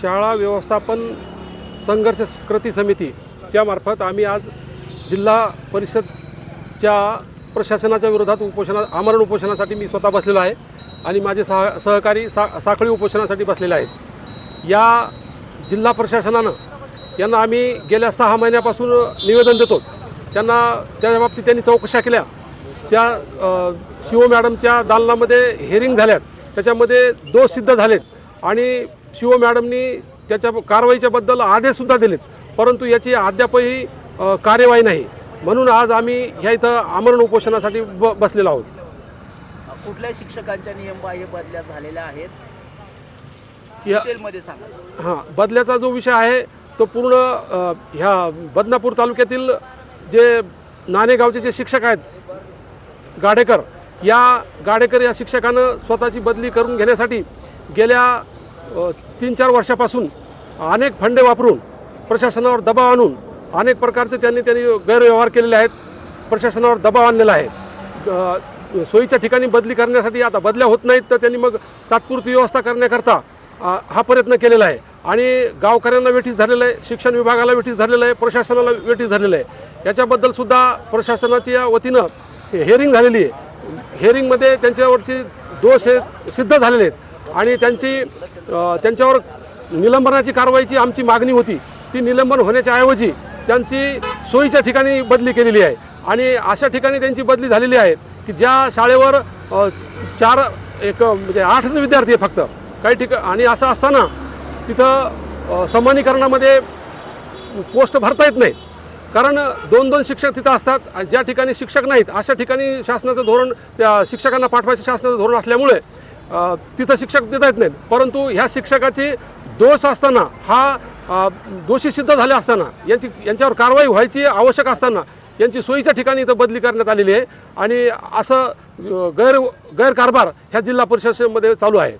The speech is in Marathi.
शाळा व्यवस्थापन संघर्ष कृती समितीच्या मार्फत आम्ही आज जिल्हा परिषदच्या प्रशासनाच्या विरोधात उपोषणा आमरण उपोषणासाठी मी स्वतः बसलेलो आहे आणि माझे सह सहकारी सा साखळी उपोषणासाठी बसलेले आहेत. या जिल्हा प्रशासनानं यांना आम्ही गेल्या सहा महिन्यापासून निवेदन देतो. त्यांना त्या बाबतीत त्यांनी चौकशा केल्या. त्या शिव मॅडमच्या दालनामध्ये हेरिंग झाल्यात. त्याच्यामध्ये दोष सिद्ध झालेत. आणि शिव मॅडमनी त्याच्या कारवाईच्याबद्दल आदेशसुद्धा दिलेत. परंतु याची अद्यापही कार्यवाही नाही. म्हणून आज आम्ही ह्या इथं आमरण उपोषणासाठी ब बसलेलो आहोत. कुठल्या शिक्षकांच्या नियमबाह्य बदल्या झालेल्या आहेत? डिटेलमध्ये सांगा. हां बदल्याचा जो विषय आहे तो पूर्ण ह्या बदनापूर तालुक्यातील जे नाणेगावचे जे शिक्षक आहेत गाडेकर या गाडेकर या शिक्षकानं स्वतःची बदली करून घेण्यासाठी गेल्या तीन चार वर्षापासून अनेक फंडे वापरून प्रशासनावर दबाव आणून अनेक प्रकारचे त्यांनी त्यांनी गैरव्यवहार केलेले आहेत. प्रशासनावर दबाव आणलेला आहे. सोयीच्या ठिकाणी बदली करण्यासाठी आता बदल्या होत नाहीत तर त्यांनी मग तात्पुरती व्यवस्था करण्याकरता हा प्रयत्न केलेला आहे. आणि गावकऱ्यांना वेठीस धरलेलं आहे शिक्षण विभागाला वेठीस धरलेलं आहे प्रशासनाला वेठीस धरलेलं आहे. याच्याबद्दलसुद्धा प्रशासनाच्या वतीनं हेअरिंग झालेली आहे. हेअरिंगमध्ये त्यांच्यावरचे दोष हे सिद्ध झालेले आहेत. आणि त्यांची त्यांच्यावर निलंबनाची कारवाईची आमची मागणी होती. ती निलंबन होण्याच्या ऐवजी त्यांची सोयीच्या ठिकाणी बदली केलेली आहे. आणि अशा ठिकाणी त्यांची बदली झालेली आहे की ज्या शाळेवर चार एक म्हणजे आठच विद्यार्थी आहे फक्त. काही ठिका आणि असं असताना तिथं अ, समानीकरणामध्ये पोस्ट भरता येत नाही कारण दोन दोन शिक्षक तिथं असतात आणि ज्या ठिकाणी शिक्षक नाहीत अशा ठिकाणी शासनाचं धोरण त्या शिक्षकांना पाठवायचं शासनाचं धोरण असल्यामुळे तिथं शिक्षक देता येत नाहीत. परंतु ह्या शिक्षकाची दोष असताना हा दोषी सिद्ध झाले असताना यांची यांच्यावर कारवाई व्हायची आवश्यक असताना यांची सोयीच्या ठिकाणी इथं बदली करण्यात आलेली आहे. आणि असं गैर गैरकारभार ह्या जिल्हा परिषदेमध्ये चालू आहे.